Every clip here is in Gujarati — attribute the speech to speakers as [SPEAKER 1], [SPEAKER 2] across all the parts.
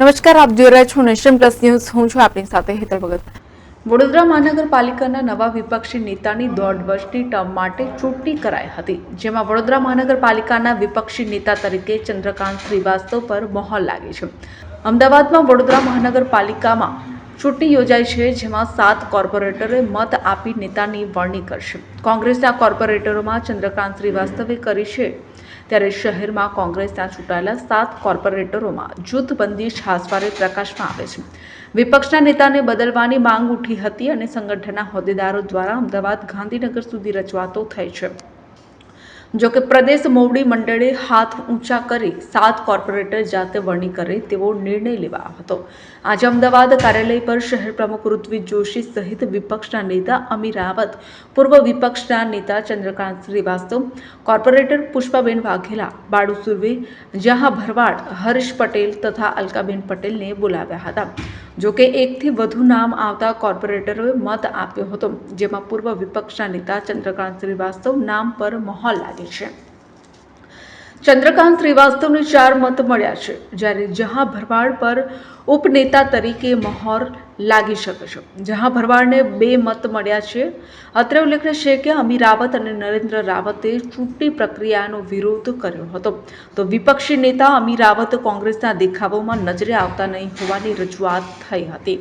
[SPEAKER 1] નમસ્કાર, આપ જોઈ રહ્યા છો નેશન પ્લસ ન્યૂઝ. હું છું આપની સાથે હેતલ ભગત. વડોદરા મહાનગરપાલિકાના નવા વિપક્ષી નેતાની દોઢ વર્ષની ટર્મ માટે ચૂંટણી કરાઈ હતી, જેમાં વડોદરા મહાનગરપાલિકાના વિપક્ષી નેતા તરીકે ચંદ્રકાંત શ્રીવાસ્તવ પર મહોર લાગી છે. અમદાવાદમાં વડોદરા મહાનગરપાલિકામાં ચૂંટણી યોજાઈ છે, જેમાં સાત કોર્પોરેટરે મત આપી નેતાની વરણી કરશે. કોંગ્રેસના કોર્પોરેટરોમાં ચંદ્રકાંત શ્રીવાસ્તવે કરી છે ત્યારે શહેરમાં કોંગ્રેસના ચૂંટાયેલા સાત કોર્પોરેટરોમાં જૂથબંધી છાસવારે પ્રકાશમાં આવે છે. વિપક્ષના નેતાને બદલવાની માંગ ઉઠી હતી અને સંગઠનના હોદ્દેદારો દ્વારા અમદાવાદ ગાંધીનગર સુધી રજૂઆતો થઈ છે. જો કે પ્રદેશ મોવડી મંડળે હાથ ઊંચા કરી સાત કોર્પોરેટર જાતે વરણી કરે તેવો નિર્ણય લેવાયો હતો. આજે અમદાવાદ કાર્યાલય પર શહેર પ્રમુખ ઋત્વિક જોશી સહિત વિપક્ષના નેતા અમી રાવત, પૂર્વ વિપક્ષના નેતા ચંદ્રકાંત શ્રીવાસ્તવ, કોર્પોરેટર પુષ્પાબેન વાઘેલા, બાળુ સુરવે, જહા ભરવાડ હર્ષ પટેલ તથા અલકાબેન પટેલને બોલાવ્યા હતા. જો કે એકથી વધુ નામ આવતા કોર્પોરેટરોએ મત આપ્યો હતો, જેમાં પૂર્વ વિપક્ષના નેતા ચંદ્રકાંત શ્રીવાસ્તવ નામ પર મહોર લાગે છે. ચંદ્રકાંત શ્રીવાસ્તવને ચાર મત મળ્યા છે, જ્યારે જહા ભરવાડ પર ઉપનેતા તરીકે મહોર લાગી શકે છે. જહા ભરવાડને બે મત મળ્યા છે. અત્રે ઉલ્લેખનીય છે કે અમી રાવત અને નરેન્દ્ર રાવતે ચૂંટણી પ્રક્રિયાનો વિરોધ કર્યો હતો. તો વિપક્ષી નેતા અમી રાવત કોંગ્રેસના દેખાવોમાં નજરે આવતા નહીં હોવાની રજૂઆત થઈ હતી.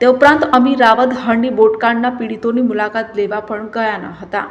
[SPEAKER 1] તે ઉપરાંત અમી રાવત હળની બોટકાંડના પીડિતોની મુલાકાત લેવા પણ ગયા ન હતા.